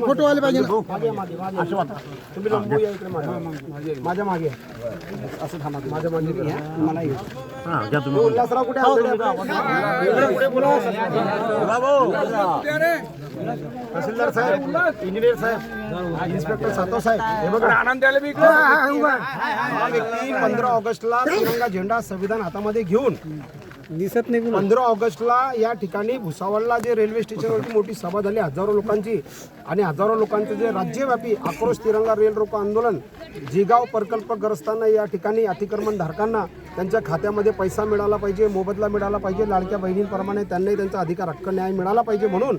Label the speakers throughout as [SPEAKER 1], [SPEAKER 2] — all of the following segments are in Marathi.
[SPEAKER 1] फ़ोटो आले आशीर्वाद मला ये. उल्हासराव कुठे आहे? इकडे पुढे बोला. तहसीलदार साहेब. इंजिनियर साहेब. इन्स्पेक्टर सातव साहेब. हे बघा. आनंद हा व्यक्ती पंधरा ऑगस्टला तिरंगा झेंडा संविधान हातामध्ये घेऊन दिसत नाही पंधरा ऑगस्टला या ठिकाणी भुसावळला जे रेल्वे स्टेशनवरती मोठी सभा झाली हजारो लोकांची आणि हजारो लोकांचं जे राज्यव्यापी आक्रोश तिरंगा रेल रोको आंदोलन जिगाव प्रकल्पग्रस्तांना या ठिकाणी अतिक्रमण धारकांना त्यांच्या खात्यामध्ये पैसा मिळाला पाहिजे मोबदला मिळाला पाहिजे लाडक्या बहिणींप्रमाणे त्यांनाही त्यांचा अधिकार हक्क न्याय मिळाला पाहिजे म्हणून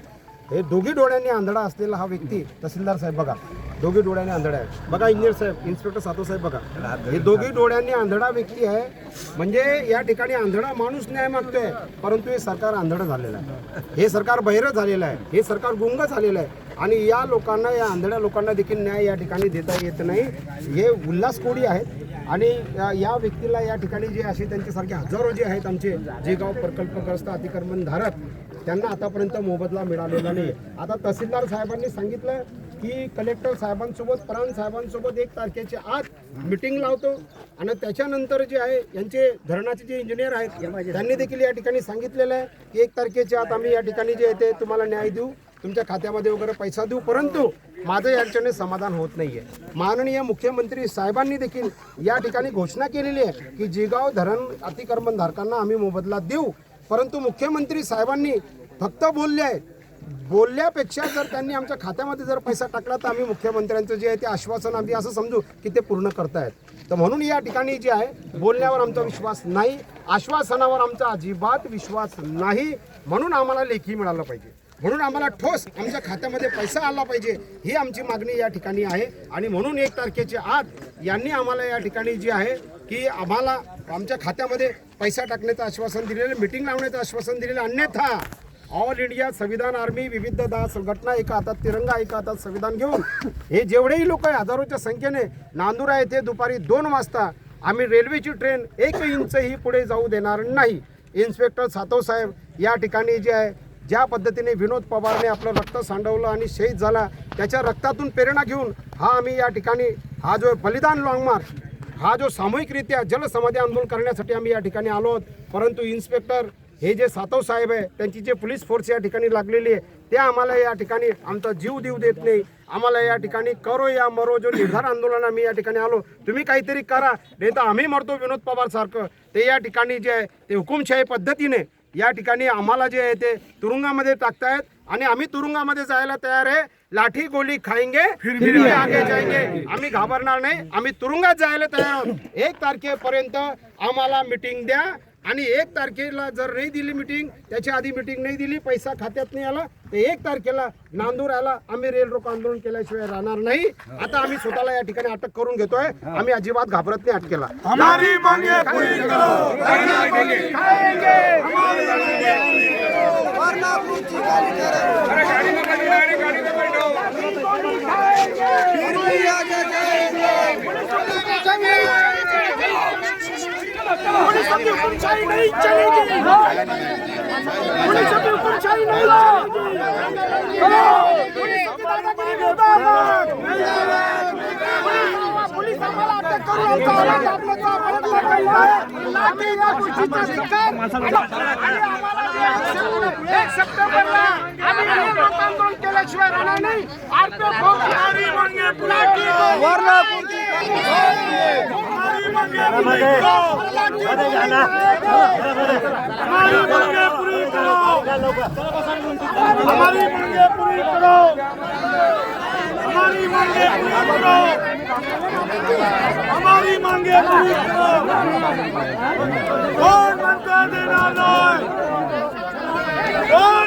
[SPEAKER 1] हे दोघी डोळ्यांनी आंधळा असलेला हा व्यक्ती तहसीलदार साहेब बघा. दोघी डोळ्याने आंधळा आहे. बघा इंजिनियर साहेब इन्स्पेक्टर सातो साहेब बघा. हे दोघी डोळ्यांनी आंधळा व्यक्ती आहे. म्हणजे या ठिकाणी आंधळा माणूस न्याय मागतोय परंतु हे सरकार आंधळं झालेलं आहे. हे सरकार बहिरं झालेलं आहे. हे सरकार गुंग झालेलं आहे. आणि या लोकांना या आंधळ्या लोकांना देखील न्याय या ठिकाणी देता येत नाही. हे उल्हास कोडी आहेत. आणि या- या व्यक्तीला या ठिकाणी जे असे त्यांच्यासारखे हजारो जे आहेत आमचे जे गाव प्रकल्पग्रस्त अतिक्रमणधारक त्यांना आतापर्यंत मोबदला मिळालेला नाही आता तहसीलदार साहेबांनी सांगितलं की कलेक्टर साहेबांसोबत प्राण साहेबांसोबत एक तारखेच्या आत मिटिंग लावतो. आणि त्याच्यानंतर जे आहे यांचे धरणाचे जे इंजिनियर आहेत त्यांनी देखील या ठिकाणी सांगितलेलं आहे की एक तारखेच्या आत आम्ही या ठिकाणी जे आहे ते तुम्हाला न्याय देऊ तुमच्या खात्यामध्ये वगैरे पैसा देऊ. परंतु माझं याच्याने समाधान होत नाही आहे माननीय मुख्यमंत्री साहेबांनी देखील या ठिकाणी घोषणा केलेली आहे की जिगाव धरण अतिक्रमणधारकांना आम्ही मोबदला देऊ. परंतु मुख्यमंत्री साहेबांनी फक्त बोलले आहेत बोलल्यापेक्षा जर त्यांनी आमच्या खात्यामध्ये जर पैसा टाकला तर आम्ही मुख्यमंत्र्यांचं जे आहे ते आश्वासन आम्ही असं समजू की ते पूर्ण करतायत. तर म्हणून या ठिकाणी जे आहे बोलण्यावर आमचा विश्वास नाही आश्वासनावर आमचा अजिबात विश्वास नाही. म्हणून आम्हाला लेखी मिळालं पाहिजे. म्हणून आम्हाला ठोस आमच्या खात्यामध्ये पैसा आला पाहिजे ही आमची मागणी या ठिकाणी आहे. आणि म्हणून एक तारखेच्या आत यांनी आम्हाला या ठिकाणी जी आहे की आम्हाला आमच्या खात्यामध्ये पैसा टाकण्याचं आश्वासन दिलेलं मिटिंग लावण्याचं आश्वासन दिलेलं अन्यथा ऑल इंडिया संविधान आर्मी विविध दहा संघटना एका हातात तिरंगा एका हातात संविधान घेऊन हे जेवढेही लोक आहे हजारोच्या संख्येने नांदुरा येथे दुपारी दोन वाजता आम्ही रेल्वेची ट्रेन एक इंचही पुढे जाऊ देणार नाही. इन्स्पेक्टर सातव साहेब या ठिकाणी जे आहे ज्या पद्धतीने विनोद पवारने आपलं रक्त सांडवलं आणि शहीद झाला त्याच्या रक्तातून प्रेरणा घेऊन हा आम्ही या ठिकाणी हा जो बलिदान लॉंग मार्च हा जो सामूहिकरित्या जलसमाधी आंदोलन करण्यासाठी आम्ही या ठिकाणी आलो आहोत. परंतु इन्स्पेक्टर हे जे सातव साहेब आहे त्यांची जे पोलीस फोर्स या ठिकाणी लागलेली आहे ते आम्हाला या ठिकाणी आमचा जीव देऊ देत नाही. आम्हाला या ठिकाणी करो या मरो जो निर्धार आंदोलन आम्ही या ठिकाणी आलो. तुम्ही काहीतरी करा नाही तर आम्ही मरतो विनोद पवार सारखं. ते या ठिकाणी जे आहे ते हुकुमशाही पद्धतीने या ठिकाणी आम्हाला जे आहे ते तुरुंगामध्ये टाकतायत आणि आम्ही तुरुंगामध्ये जायला तयार आहे. लाठी गोली खाएंगे फिर भी आगे जाएंगे आम्ही घाबरणार नाही. आम्ही तुरुंगात जायला तयार आहोत. एक तारखेपर्यंत आम्हाला मिटिंग द्या. आणि एक तारखेला जर नाही दिली मिटिंग त्याच्या आधी मिटिंग नाही दिली पैसा खात्यात नाही आला तर एक तारखेला नांदूर आला आम्ही रेल रोको आंदोलन केल्याशिवाय राहणार नाही. आता आम्ही स्वतःला या ठिकाणी अटक करून घेतोय. आम्ही अजिबात घाबरत नाही अटकेला.
[SPEAKER 2] हमारी मांगे
[SPEAKER 1] हुकुमशाही नहीं चलेगी पुलिस अपनी हुकुमशाही नहीं चलेगी पुलिस आम्हाला अटक करून आमचा आवाज या गोष्टीचा एक सप्टेंबरला आम्ही आंदोलन केल्याशिवाय राहणार नाही. आरपीएफ हमारी हमारी मांगे पूरी हमारी मांगे पूरी करो हमारी मांगे पूरी करो हमारी मांगे पूरी करो हमारी मांगे पूरी करो कौन म्हणता देणार नाही कोण